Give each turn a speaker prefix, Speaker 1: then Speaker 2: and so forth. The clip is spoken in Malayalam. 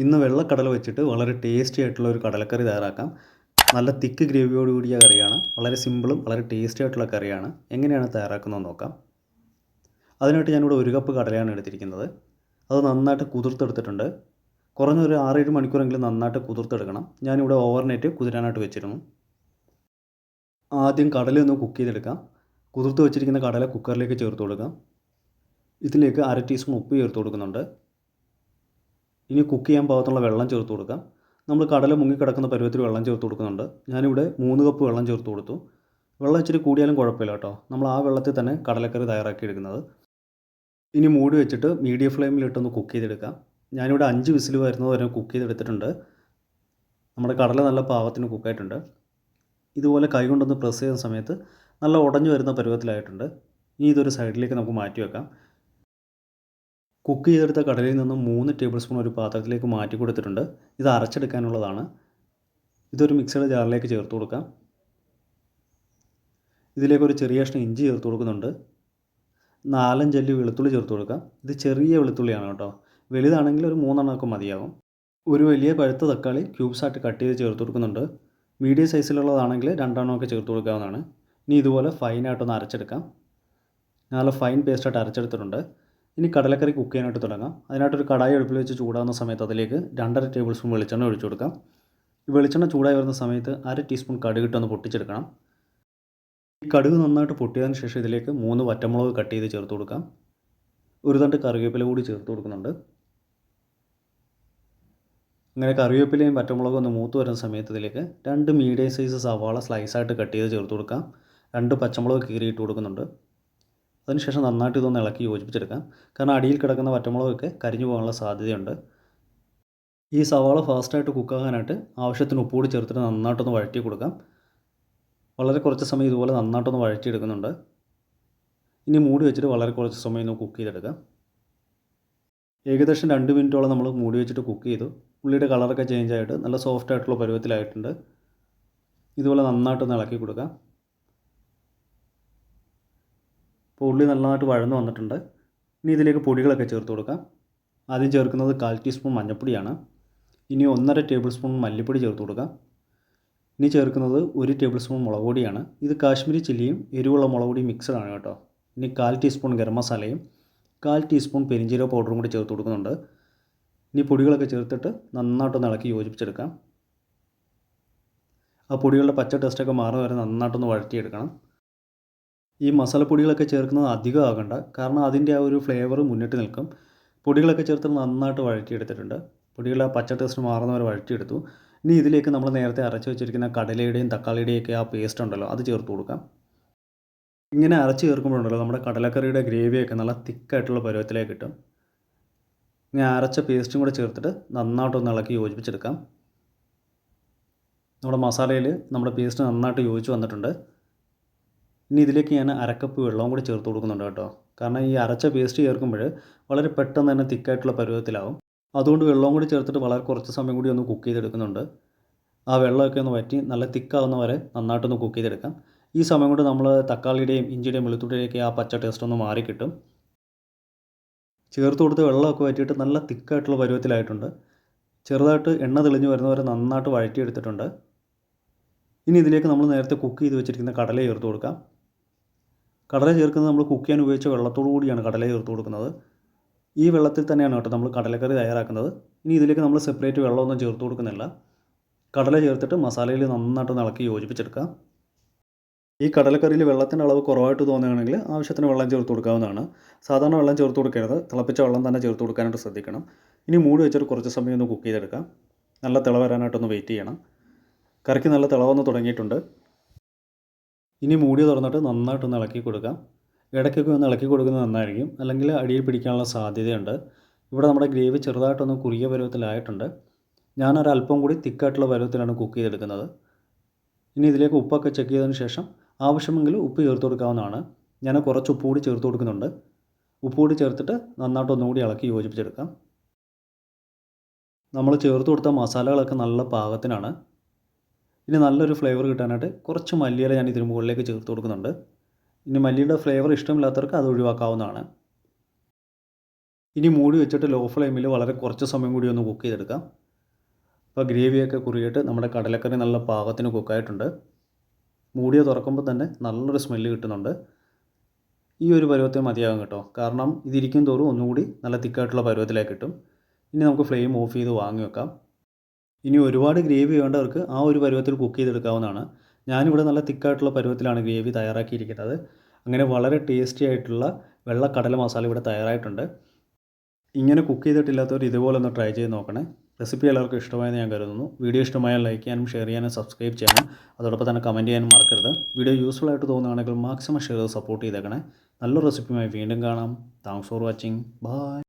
Speaker 1: ഇന്ന് വെള്ളക്കടല വെച്ചിട്ട് വളരെ ടേസ്റ്റി ആയിട്ടുള്ള ഒരു കടലക്കറി തയ്യാറാക്കാം. നല്ല തിക്ക് ഗ്രേവിയോട് കൂടിയ കറിയാണ്. വളരെ സിമ്പിളും വളരെ ടേസ്റ്റി ആയിട്ടുള്ള കറിയാണ്. എങ്ങനെയാണ് തയ്യാറാക്കുന്നത് നോക്കാം. അതിനായിട്ട് ഞാനിവിടെ ഒരു കപ്പ് കടലയാണ് എടുത്തിരിക്കുന്നത്. അത് നന്നായിട്ട് കുതിർത്തെടുത്തിട്ടുണ്ട്. കുറഞ്ഞൊരു ആറേഴ് മണിക്കൂറെങ്കിലും നന്നായിട്ട് കുതിർത്തെടുക്കണം. ഞാനിവിടെ ഓവർനൈറ്റ് കുതിരാനായിട്ട് വെച്ചിരുന്നു. ആദ്യം കടലയൊന്ന് കുക്ക് ചെയ്തെടുക്കാം. കുതിർത്ത് വെച്ചിരിക്കുന്ന കടല കുക്കറിലേക്ക് ചേർത്ത് കൊടുക്കാം. ഇതിലേക്ക് അര ടീസ്പൂൺ ഉപ്പ് ചേർത്ത് കൊടുക്കുന്നുണ്ട്. ഇനി കുക്ക് ചെയ്യാൻ പാകത്തുള്ള വെള്ളം ചേർത്ത് കൊടുക്കാം. നമ്മൾ കടല മുങ്ങിക്കിടക്കുന്ന പരുവത്തിൽ വെള്ളം ചേർത്ത് കൊടുക്കുന്നുണ്ട്. ഞാനിവിടെ മൂന്ന് കപ്പ് വെള്ളം ചേർത്ത് കൊടുത്തു. വെള്ളം ഇച്ചിരി കൂടിയാലും കുഴപ്പമില്ല കേട്ടോ. നമ്മൾ ആ വെള്ളത്തിൽ തന്നെ കടലക്കറി തയ്യാറാക്കി എടുക്കുന്നത്. ഇനി മൂടി വെച്ചിട്ട് മീഡിയം ഫ്ലെയിമിലിട്ടൊന്ന് കുക്ക് ചെയ്തെടുക്കാം. ഞാനിവിടെ അഞ്ച് വിസിൽ വരുന്നത് വരെ കുക്ക് ചെയ്തെടുത്തിട്ടുണ്ട്. നമ്മുടെ കടല നല്ല പാകത്തിന് കുക്കായിട്ടുണ്ട് ഇതുപോലെ കൈ കൊണ്ടൊന്ന് പ്രസ് ചെയ്യുന്ന സമയത്ത് നല്ല ഉടഞ്ഞു വരുന്ന പരുവത്തിലായിട്ടുണ്ട്. ഇനി ഇതൊരു സൈഡിലേക്ക് നമുക്ക് മാറ്റി വെക്കാം. കുക്ക് ചെയ്തെടുത്ത കടലയിൽ നിന്നും മൂന്ന് ടേബിൾ സ്പൂൺ ഒരു പാത്രത്തിലേക്ക് മാറ്റി കൊടുത്തിട്ടുണ്ട്. ഇത് അരച്ചെടുക്കാനുള്ളതാണ്. ഇതൊരു മിക്സഡ് ജാറിലേക്ക് ചേർത്ത് കൊടുക്കാം. ഇതിലേക്ക് ഒരു ചെറിയ കഷ്ണം ഇഞ്ചി ചേർത്ത് കൊടുക്കുന്നുണ്ട്. നാലഞ്ചല്ലി വെളുത്തുള്ളി ചേർത്ത് കൊടുക്കാം. ഇത് ചെറിയ വെളുത്തുള്ളിയാണ് കേട്ടോ. വലുതാണെങ്കിൽ ഒരു മൂന്നെണ്ണമൊക്കെ മതിയാകും. ഒരു വലിയ പഴുത്ത തക്കാളി ക്യൂബ്സായിട്ട് കട്ട് ചെയ്ത് ചേർത്ത് കൊടുക്കുന്നുണ്ട്. മീഡിയം സൈസിലുള്ളതാണെങ്കിൽ രണ്ടെണ്ണമൊക്കെ ചേർത്ത് കൊടുക്കാവുന്നതാണ്. ഇനി ഇതുപോലെ ഫൈനായിട്ടൊന്ന് അരച്ചെടുക്കാം. നല്ല ഫൈൻ പേസ്റ്റായിട്ട് അരച്ചെടുത്തിട്ടുണ്ട്. ഇനി കടലക്കറി കുക്ക് ചെയ്യാനായിട്ട് തുടങ്ങാം. അതിനായിട്ടൊരു കടായി അടുപ്പിൽ വെച്ച് ചൂടാകുന്ന സമയത്ത് അതിലേക്ക് രണ്ടര ടേബിൾ സ്പൂൺ വെളിച്ചെണ്ണ ഒഴിച്ചു കൊടുക്കാം. ഈ വെളിച്ചെണ്ണ ചൂടായി വരുന്ന സമയത്ത് അര ടീസ്പൂൺ കടുകിട്ടൊന്ന് പൊട്ടിച്ചെടുക്കണം. ഈ കടുക് നന്നായിട്ട് പൊട്ടിയതിന് ശേഷം ഇതിലേക്ക് മൂന്ന് വറ്റമുളക് കട്ട് ചെയ്ത് ചേർത്ത് കൊടുക്കാം. ഒരു തണ്ട് കറിവേപ്പില കൂടി ചേർത്ത് കൊടുക്കുന്നുണ്ട്. അങ്ങനെ കറിവേപ്പിലയും പച്ചമുളകും ഒന്ന് മൂത്ത് വരുന്ന സമയത്ത് ഇതിലേക്ക് രണ്ട് മീഡിയം സൈസ് സവാള സ്ലൈസായിട്ട് കട്ട് ചെയ്ത് ചേർത്ത് കൊടുക്കാം. രണ്ട് പച്ചമുളക് കീറിയിട്ട് കൊടുക്കുന്നുണ്ട്. അതിനുശേഷം നന്നായിട്ട് ഇതൊന്ന് ഇളക്കി യോജിപ്പിച്ചെടുക്കാം. കാരണം അടിയിൽ കിടക്കുന്ന വറ്റമുളകൊക്കെ കരിഞ്ഞു പോകാനുള്ള സാധ്യതയുണ്ട്. ഈ സവാള ഫാസ്റ്റായിട്ട് കുക്കാകാനായിട്ട് ആവശ്യത്തിന് ഉപ്പ് കൂടി ചേർത്തിട്ട് നന്നായിട്ടൊന്ന് വഴറ്റി കൊടുക്കാം വളരെ കുറച്ച് സമയം ഇതുപോലെ നന്നായിട്ടൊന്ന് വഴറ്റിയെടുക്കുന്നുണ്ട്. ഇനി മൂടി വെച്ചിട്ട് വളരെ കുറച്ച് സമയം ഒന്ന് കുക്ക് ചെയ്തെടുക്കാം. ഏകദേശം രണ്ട് മിനിറ്റോളം നമ്മൾ മൂടി വെച്ചിട്ട് കുക്ക് ചെയ്തു. ഉള്ളിയുടെ കളറൊക്കെ ചേഞ്ച് ആയിട്ട് നല്ല സോഫ്റ്റ് ആയിട്ടുള്ള പരുവത്തിലായിട്ടുണ്ട്. ഇതുപോലെ നന്നായിട്ടൊന്ന് ഇളക്കി കൊടുക്കാം ഇപ്പോൾ ഉള്ളി നല്ലതായിട്ട് വഴന്ന് വന്നിട്ടുണ്ട്. ഇനി ഇതിലേക്ക് പൊടികളൊക്കെ ചേർത്ത് കൊടുക്കാം. ആദ്യം ചേർക്കുന്നത് കാൽ ടീസ്പൂൺ മഞ്ഞൾപ്പൊടിയാണ്. ഇനി ഒന്നര ടേബിൾ സ്പൂൺ മല്ലിപ്പൊടി ചേർത്ത് കൊടുക്കാം. ഇനി ചേർക്കുന്നത് ഒരു ടേബിൾ സ്പൂൺ മുളക് പൊടിയാണ്. ഇത് കാശ്മീരി ചില്ലിയും എരിവുള്ള മുളക് പൊടി മിക്സഡാണ് കേട്ടോ. ഇനി കാൽ ടീസ്പൂൺ ഗരം മസാലയും കാൽ ടീസ്പൂൺ പെരിഞ്ചീരക പൗഡറും കൂടി ചേർത്ത് കൊടുക്കുന്നുണ്ട്. ഇനി പൊടികളൊക്കെ ചേർത്തിട്ട് നന്നായിട്ടൊന്ന് ഇളക്കി യോജിപ്പിച്ചെടുക്കാം. ആ പൊടികളുടെ പച്ച ടേസ്റ്റൊക്കെ മാറുന്ന വരെ നന്നായിട്ടൊന്ന് വഴറ്റിയെടുക്കണം. ഈ മസാലപ്പൊടികളൊക്കെ ചേർക്കുന്നത് അധികം ആകണ്ട. കാരണം അതിന്റെ ആ ഒരു ഫ്ലേവർ മുന്നിട്ട് നിൽക്കും. പൊടികളൊക്കെ ചേർത്ത് നന്നായിട്ട് വഴറ്റിയെടുത്തിട്ടുണ്ട്. പൊടികളുടെ ആ പച്ച ടേസ്റ്റ് മാറുന്നവരെ വഴറ്റിയെടുത്തു. ഇനി ഇതിലേക്ക് നമ്മൾ നേരത്തെ അരച്ച് വെച്ചിരിക്കുന്ന കടലയുടെയും തക്കാളിയുടെയും ഒക്കെ ആ പേസ്റ്റ് ഉണ്ടല്ലോ അത് ചേർത്ത് കൊടുക്കാം. ഇങ്ങനെ അരച്ച് ചേർക്കുമ്പോഴുണ്ടല്ലോ നമ്മുടെ കടലക്കറിയുടെ ഗ്രേവിയൊക്കെ നല്ല തിക്കായിട്ടുള്ള പരുവത്തിലേക്ക് കിട്ടും. ഇങ്ങനെ അരച്ച പേസ്റ്റും കൂടെ ചേർത്തിട്ട് നന്നായിട്ടൊന്ന് ഇളക്കി യോജിപ്പിച്ചെടുക്കാം. നമ്മുടെ മസാലയിൽ നമ്മുടെ പേസ്റ്റ് നന്നായിട്ട് യോജിച്ച് വന്നിട്ടുണ്ട്. ഇനി ഇതിലേക്ക് ഞാൻ അരക്കപ്പ് വെള്ളവും കൂടി ചേർത്ത് കൊടുക്കുന്നുണ്ട് കേട്ടോ. കാരണം ഈ അരച്ച പേസ്റ്റ് ചേർക്കുമ്പോൾ വളരെ പെട്ടെന്ന് തന്നെ തിക്കായിട്ടുള്ള പരുവത്തിലാവും. അതുകൊണ്ട് വെള്ളവും കൂടി ചേർത്തിട്ട് വളരെ കുറച്ച് സമയം കൂടി ഒന്ന് കുക്ക് ചെയ്തെടുക്കുന്നുണ്ട്. ആ വെള്ളമൊക്കെ ഒന്ന് വറ്റി നല്ല തിക്കാവുന്ന വരെ നന്നായിട്ടൊന്ന് കുക്ക് ചെയ്തെടുക്കാം. ഈ സമയം കൊണ്ട് നമ്മൾ തക്കാളിയുടെയും ഇഞ്ചിയുടെയും വെളുത്തുള്ളിയുടെയൊക്കെ ആ പച്ച ടേസ്റ്റ് ഒന്ന് മാറി കിട്ടും. ചേർത്ത് കൊടുത്ത് വെള്ളമൊക്കെ വറ്റിയിട്ട് നല്ല തിക്കായിട്ടുള്ള പരുവത്തിലായിട്ടുണ്ട്. ചെറുതായിട്ട് എണ്ണ തെളിഞ്ഞ് വരുന്നവരെ നന്നായിട്ട് വഴറ്റിയെടുത്തിട്ടുണ്ട്. ഇനി ഇതിലേക്ക് നമ്മൾ നേരത്തെ കുക്ക് ചെയ്ത് വെച്ചിരിക്കുന്ന കടല ചേർത്ത് കൊടുക്കാം. കടല ചേർക്കുന്നത് നമ്മൾ കുക്ക് ചെയ്യാൻ ഉപയോഗിച്ച വെള്ളത്തോടു കൂടിയാണ് കടല ചേർത്ത് കൊടുക്കുന്നത്. ഈ വെള്ളത്തിൽ തന്നെയാണ് കേട്ടോ നമ്മൾ കടലക്കറി തയ്യാറാക്കുന്നത്. ഇനി ഇതിലേക്ക് നമ്മൾ സെപ്പറേറ്റ് വെള്ളമൊന്നും ചേർത്ത് കൊടുക്കുന്നില്ല. കടല ചേർത്തിട്ട് മസാലയിൽ നന്നായിട്ട് ഇളക്കി യോജിപ്പിച്ചെടുക്കാം. ഈ കടലക്കറിയിൽ വെള്ളത്തിന്റെ അളവ് കുറവായിട്ട് തോന്നുകയാണെങ്കിൽ ആവശ്യത്തിന് വെള്ളം ചേർത്ത് കൊടുക്കാവുന്നതാണ്. സാധാരണ വെള്ളം ചേർത്ത് കൊടുക്കരുത്. തിളപ്പിച്ച വെള്ളം തന്നെ ചേർത്ത് കൊടുക്കാനായിട്ട് ശ്രദ്ധിക്കണം. ഇനി മൂടി വെച്ചിട്ട് കുറച്ച് സമയം ഒന്ന് കുക്ക് ചെയ്തെടുക്കാം. നല്ല തിള വരാനായിട്ടൊന്ന് വെയിറ്റ് ചെയ്യണം. കറിക്ക് നല്ല തിളവൊന്ന് തുടങ്ങിയിട്ടുണ്ട്. ഇനി മൂടി തുറന്നിട്ട് നന്നായിട്ടൊന്ന് ഇളക്കി കൊടുക്കാം. ഇടയ്ക്കൊക്കെ ഒന്ന് ഇളക്കി കൊടുക്കുന്നത് നന്നായിരിക്കും. അല്ലെങ്കിൽ അടിയിൽ പിടിക്കാനുള്ള സാധ്യതയുണ്ട്. ഇവിടെ നമ്മുടെ ഗ്രേവി ചെറുതായിട്ടൊന്ന് കുറിയ പരുവത്തിലായിട്ടുണ്ട്. ഞാനൊരല്പം കൂടി തിക്കായിട്ടുള്ള പരുവത്തിലാണ് കുക്ക് ചെയ്തെടുക്കുന്നത്. ഇനി ഇതിലേക്ക് ഉപ്പൊക്കെ ചെക്ക് ചെയ്തതിന് ശേഷം ആവശ്യമെങ്കിൽ ഉപ്പ് ചേർത്ത് കൊടുക്കാവുന്നതാണ്. ഞാൻ കുറച്ച് ഉപ്പ് കൂടി ചേർത്ത് കൊടുക്കുന്നുണ്ട്. ഉപ്പ് കൂടി ചേർത്തിട്ട് നന്നായിട്ട് ഒന്നുകൂടി ഇളക്കി യോജിപ്പിച്ചെടുക്കാം. നമ്മൾ ചേർത്ത് കൊടുത്ത മസാലകളൊക്കെ നല്ല പാകത്തിനാണ്. ഇനി നല്ലൊരു ഫ്ലേവർ കിട്ടാനായിട്ട് കുറച്ച് മല്ലിയില ഞാൻ ഇതിന് മുകളിലേക്ക് ചേർത്ത് കൊടുക്കുന്നുണ്ട്. ഇനി മല്ലിയുടെ ഫ്ലേവർ ഇഷ്ടമില്ലാത്തവർക്ക് അത് ഒഴിവാക്കാവുന്നതാണ്. ഇനി മൂടി വെച്ചിട്ട് ലോ ഫ്ലെയിമിൽ വളരെ കുറച്ച് സമയം കൂടി ഒന്ന് കുക്ക് ചെയ്തെടുക്കാം. അപ്പോൾ ഗ്രേവിയൊക്കെ കുറിയിട്ട് നമ്മുടെ കടലക്കറി നല്ല പാകത്തിന് കുക്കായിട്ടുണ്ട് മൂടിയ തുറക്കുമ്പോൾ തന്നെ നല്ലൊരു സ്മെല്ല് കിട്ടുന്നുണ്ട്. ഈ ഒരു പരുവത്തിൽ മതിയാകും കേട്ടോ. കാരണം ഇതിരിക്കും തോറും ഒന്നുകൂടി നല്ല തിക്കായിട്ടുള്ള പരുവത്തിലേക്ക് കിട്ടും. ഇനി നമുക്ക് ഫ്ലെയിം ഓഫ് ചെയ്ത് വാങ്ങി വെക്കാം. ഇനി ഒരുപാട് ഗ്രേവി വേണ്ടവർക്ക് ആ ഒരു പരുവത്തിൽ കുക്ക് ചെയ്തെടുക്കാവുന്നതാണ്. ഞാനിവിടെ നല്ല തിക്കായിട്ടുള്ള പരുവത്തിലാണ് ഗ്രേവി തയ്യാറാക്കിയിരിക്കുന്നത്. അങ്ങനെ വളരെ ടേസ്റ്റി ആയിട്ടുള്ള വെള്ള കടല മസാല ഇവിടെ തയ്യാറായിട്ടുണ്ട്. ഇങ്ങനെ കുക്ക് ചെയ്തിട്ടില്ലാത്തവർ ഇതുപോലെ ഒന്ന് ട്രൈ ചെയ്ത് നോക്കണേ. റെസിപ്പി എല്ലാവർക്കും ഇഷ്ടമായെന്ന് ഞാൻ കരുതുന്നു. വീഡിയോ ഇഷ്ടമായാൽ ലൈക്ക് ചെയ്യാനും ഷെയർ ചെയ്യാനും സബ്സ്ക്രൈബ് ചെയ്യാനും അതോടൊപ്പം തന്നെ കമന്റ് ചെയ്യാനും മറക്കരുത്. വീഡിയോ യൂസ്ഫുൾ ആയിട്ട് തോന്നുകയാണെങ്കിൽ മാക്സിമം ഷെയർ സപ്പോർട്ട് ചെയ്തേക്കണേ. നല്ലൊരു റെസിപ്പിയുമായി വീണ്ടും കാണാം. Thanks for watching bye